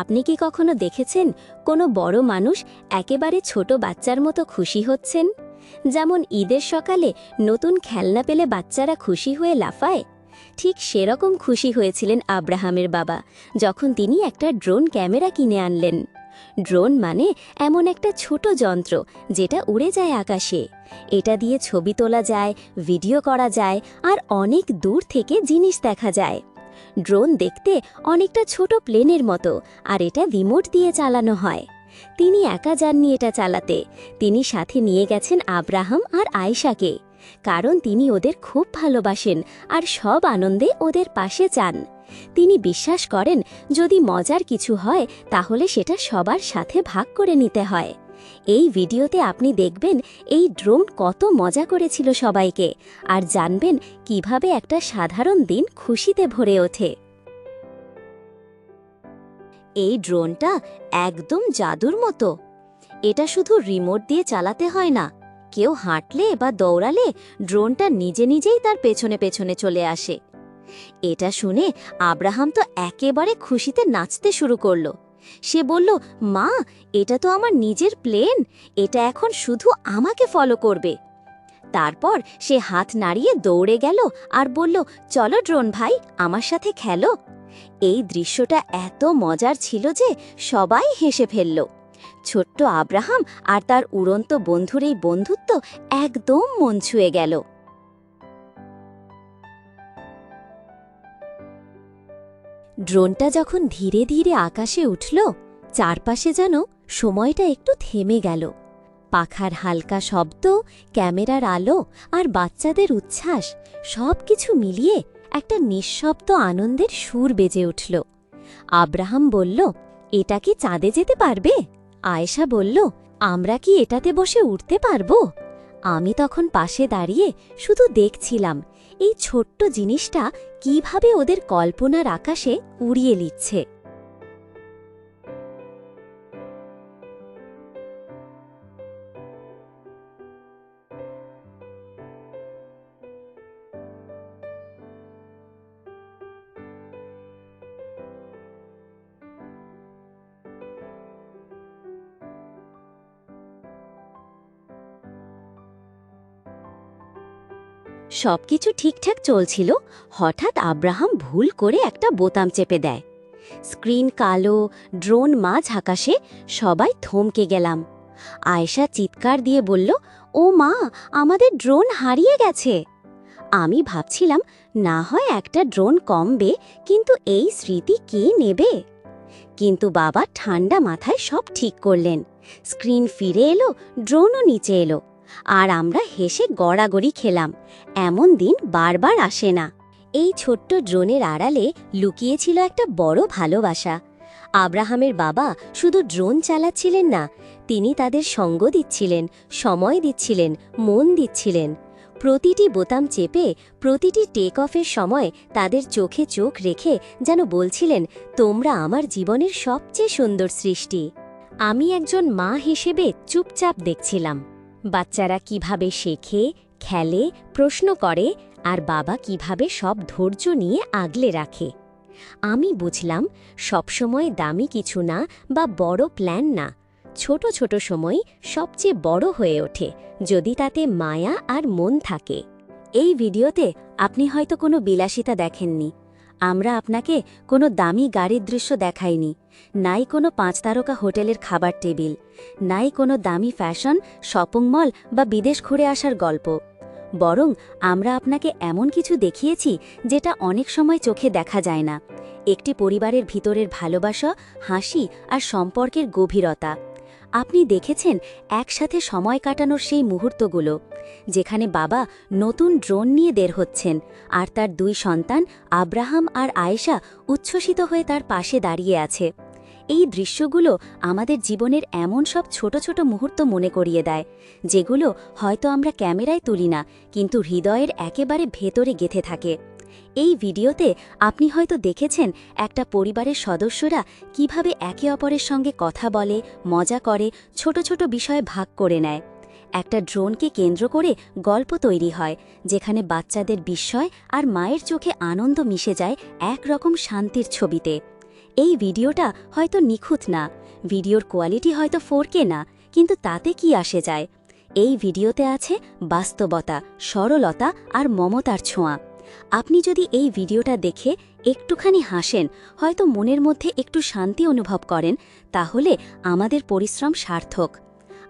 আপনি কি কখনো দেখেছেন কোনো বড় মানুষ একেবারে ছোট বাচ্চার মতো খুশি হচ্ছেন? যেমন ঈদের সকালে নতুন খেলনা পেলে বাচ্চারা খুশি হয়ে লাফায়? ঠিক সেরকম খুশি হয়েছিলেন আব্রাহামের বাবা যখন তিনি একটা ড্রোন ক্যামেরা কিনে আনলেন। ড্রোন মানে এমন একটা ছোট যন্ত্র যেটা উড়ে যায় আকাশে। এটা দিয়ে ছবি তোলা যায়, ভিডিও করা যায়, আর অনেক দূর থেকে জিনিস দেখা যায়। ড্রোন দেখতে অনেকটা ছোট প্লেনের মতো, আর এটা রিমোট দিয়ে চালানো হয়। তিনি একা যাননি এটা চালাতে। তিনি সাথে নিয়ে গেছেন আব্রাহাম আর আয়েশাকে। কারণ তিনি ওদের খুব ভালোবাসেন আর সব আনন্দে ওদের পাশে চান। তিনি বিশ্বাস করেন, যদি মজার কিছু হয়, তাহলে সেটা সবার সাথে ভাগ করে নিতে হয়। এই ভিডিওতে আপনি দেখবেন এই ড্রোন কত মজা করেছিল সবাইকে আর জানবেন কীভাবে একটা সাধারণ দিন খুশিতে ভরে ওঠে। এই ড্রোনটা একদম জাদুর মতো। এটা শুধু রিমোট দিয়ে চালাতে হয় না, কেউ হাঁটলে বা দৌড়ালে ড্রোনটা নিজে নিজেই তার পেছনে পেছনে চলে আসে। এটা শুনে আব্রাহাম তো একেবারে খুশিতে নাচতে শুরু করল। সে বলল, মা, এটা তো আমার নিজের প্লেন। এটা এখন শুধু আমাকে ফলো করবে। তারপর সে হাত নাড়িয়ে দৌড়ে গেল আর বলল, চলো ড্রোন ভাই, আমার সাথে খেলো। এই দৃশ্যটা এত মজার ছিল যে সবাই হেসে ফেলল। ছোট্ট আব্রাহাম আর তার উড়ন্ত বন্ধুর এই বন্ধুত্ব একদম মন ছুঁয়ে গেল। ড্রোনটা যখন ধীরে ধীরে আকাশে উঠল, চারপাশে যেন সময়টা একটু থেমে গেল। পাখার হালকা শব্দ, ক্যামেরার আলো আর বাচ্চাদের উচ্ছ্বাস সব কিছু মিলিয়ে একটা নিঃশব্দ আনন্দের সুর বেজে উঠল। আব্রাহাম বলল, এটা কি চাঁদে যেতে পারবে? আয়েশা বলল, আমরা কি এটাতে বসে উঠতে পারব? আমি তখন পাশে দাঁড়িয়ে শুধু দেখছিলাম এই ছোট্ট জিনিসটা কীভাবে ওদের কল্পনার আকাশে উড়িয়ে নিচ্ছে? সবকিছু ঠিকঠাক চলছিল, হঠাৎ আব্রাহাম ভুল করে একটা বোতাম চেপে দেয়। স্ক্রিন কালো, ড্রোন মাঝ আকাশে, সবাই থমকে গেলাম। আয়েশা চিৎকার দিয়ে বলল, ও মা, আমাদের ড্রোন হারিয়ে গেছে! আমি ভাবছিলাম, না হয় একটা ড্রোন কমবে, কিন্তু এই স্মৃতি কে নেবে? কিন্তু বাবা ঠান্ডা মাথায় সব ঠিক করলেন। স্ক্রিন ফিরে এলো, ড্রোনও নিচে এলো। আর আমরা হেসে গড়াগড়ি খেলাম। এমন দিন বারবার আসে না। এই ছোট্ট ড্রোনের আড়ালে লুকিয়েছিল একটা বড় ভালোবাসা। আব্রাহামের বাবা শুধু ড্রোন চালাচ্ছিলেন না, তিনি তাদের সঙ্গ দিচ্ছিলেন, সময় দিচ্ছিলেন, মন দিচ্ছিলেন। প্রতিটি বোতাম চেপে, প্রতিটি টেক অফের সময় তাদের চোখে চোখ রেখে যেন বলছিলেন, তোমরা আমার জীবনের সবচেয়ে সুন্দর সৃষ্টি। আমি একজন মা হিসেবে চুপচাপ দেখছিলাম। বাচ্চারা কীভাবে শেখে, খেলে, প্রশ্ন করে আর বাবা কীভাবে সব ধৈর্য নিয়ে আগলে রাখে। আমি বুঝলাম, সবসময় দামি কিছু না বা বড় প্ল্যান না। ছোট ছোট সময় সবচেয়ে বড় হয়ে ওঠে, যদি তাতে মায়া আর মন থাকে। এই ভিডিওতে আপনি হয়তো কোনো বিলাসিতা দেখেননি। আমরা আপনাকে কোনো দামি গাড়ির দৃশ্য দেখাইনি, নাই কোনো পাঁচ তারকা হোটেলের খাবার টেবিল, নাই কোনো দামি ফ্যাশন, শপিং মল বা বিদেশ ঘুরে আসার গল্প। বরং আমরা আপনাকে এমন কিছু দেখিয়েছি যেটা অনেক সময় চোখে দেখা যায় না। একটি পরিবারের ভিতরের ভালোবাসা, হাসি আর সম্পর্কের গভীরতা। আপনি দেখেছেন একসাথে সময় কাটানোর সেই মুহূর্তগুলো, যেখানে বাবা নতুন ড্রোন নিয়ে দের হচ্ছেন আর তার দুই সন্তান আব্রাহাম আর আয়েশা উচ্ছ্বসিত হয়ে তার পাশে দাঁড়িয়ে আছে। এই দৃশ্যগুলো আমাদের জীবনের এমন সব ছোট ছোট মুহূর্ত মনে করিয়ে দেয়, যেগুলো হয়তো আমরা ক্যামেরায় তুলি না, কিন্তু হৃদয়ের একেবারে ভেতরে গেথে থাকে। এই ভিডিওতে আপনি হয়তো দেখেছেন একটা পরিবারের সদস্যরা কীভাবে একে অপরের সঙ্গে কথা বলে, মজা করে, ছোট ছোট বিষয়ে ভাগ করে নেয়। একটা ড্রোনকে কেন্দ্র করে গল্প তৈরি হয়, যেখানে বাচ্চাদের বিস্ময় আর মায়ের চোখে আনন্দ মিশে যায় একরকম শান্তির ছবিতে। এই ভিডিওটা হয়তো নিখুঁত না, ভিডিওর কোয়ালিটি হয়তো ফোরকে না, কিন্তু তাতে কি আসে যায়? এই ভিডিওতে আছে বাস্তবতা, সরলতা আর মমতার ছোঁয়া। আপনি যদি এই ভিডিওটা দেখে একটুখানি হাসেন হয়তো মনের মধ্যে একটু শান্তি অনুভব করেন তাহলে আমাদের পরিশ্রম সার্থক।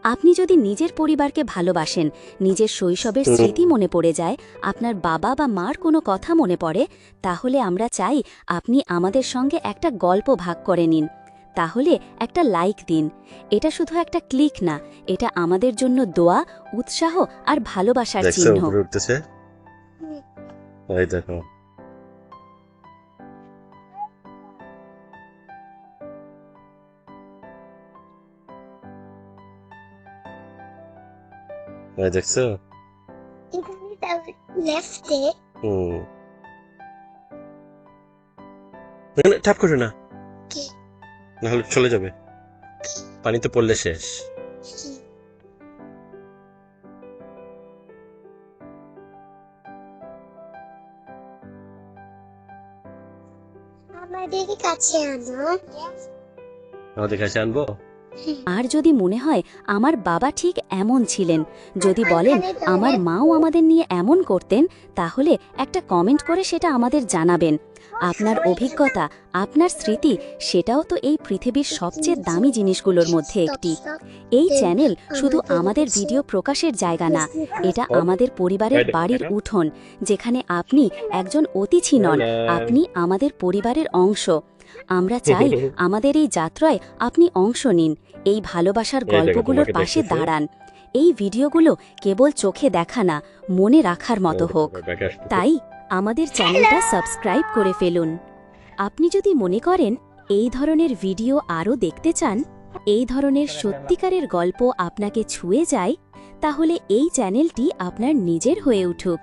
আপনি যদি নিজের পরিবারকে ভালোবাসেন নিজের শৈশবের স্মৃতি মনে পড়ে যায় আপনার বাবা বা মার কোনো কথা মনে পড়ে তাহলে আমরা চাই আপনি আমাদের সঙ্গে একটা গল্প ভাগ করে নিন। তাহলে একটা লাইক দিন। এটা শুধু একটা ক্লিক না এটা আমাদের জন্য দোয়া উৎসাহ আর ভালোবাসার চিহ্ন। এই দেখো। এই দেখছ? লেফটে হুম। ট্যাপ করো না। কি? নাহলে চলে যাবে। পানিতে পড়লে শেষ। আমাদের কাছে আনো। আমাদের কাছে আনব? আর যদি মনে হয় আমার বাবা ঠিক এমন ছিলেন, যদি বলেন আমার মাও আমাদের নিয়ে এমন করতেন, তাহলে একটা কমেন্ট করে সেটা আমাদের জানাবেন। আপনার অভিজ্ঞতা, আপনার স্মৃতি, সেটাও তো এই পৃথিবীর সবচেয়ে দামি জিনিসগুলোর মধ্যে একটি। এই চ্যানেল শুধু আমাদের ভিডিও প্রকাশের জায়গা না, এটা আমাদের পরিবারের বাড়ির উঠোন, যেখানে আপনি একজন অতিথি নন, আপনি আমাদের পরিবারের অংশ। আমরা চাই আমাদের এই যাত্রায় আপনি অংশ নিন এই ভালোবাসার গল্পগুলোর পাশে দাঁড়ান। এই ভিডিওগুলো কেবল চোখে দেখা না মনে রাখার মতো হোক। তাই আমাদের চ্যানেলটা সাবস্ক্রাইব করে ফেলুন। আপনি যদি মনে করেন এই ধরনের ভিডিও আরও দেখতে চান এই ধরনের সত্যিকারের গল্প আপনাকে ছুঁয়ে যায় তাহলে এই চ্যানেলটি আপনার নিজের হয়ে উঠুক।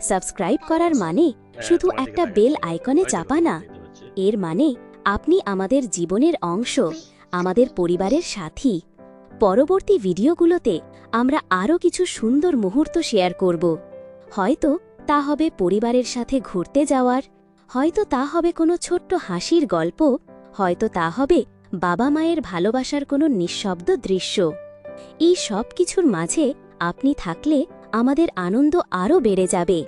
সাবস্ক্রাইব করার মানে শুধু একটা বেল আইকনে চাপা না এর মানে আপনি আমাদের জীবনের অংশ, আমাদের পরিবারের সাথী। পরবর্তী ভিডিওগুলোতে আমরা আরও কিছু সুন্দর মুহূর্ত শেয়ার করব। হয়তো তা হবে পরিবারের সাথে ঘুরতে যাওয়ার, হয়তো তা হবে কোনো ছোট্ট হাসির গল্প, হয়তো তা হবে বাবা মায়ের ভালোবাসার কোনো নিঃশব্দ দৃশ্য। এই সব কিছুর মাঝে আপনি থাকলে আমাদের আনন্দ আরও বেড়ে যাবে।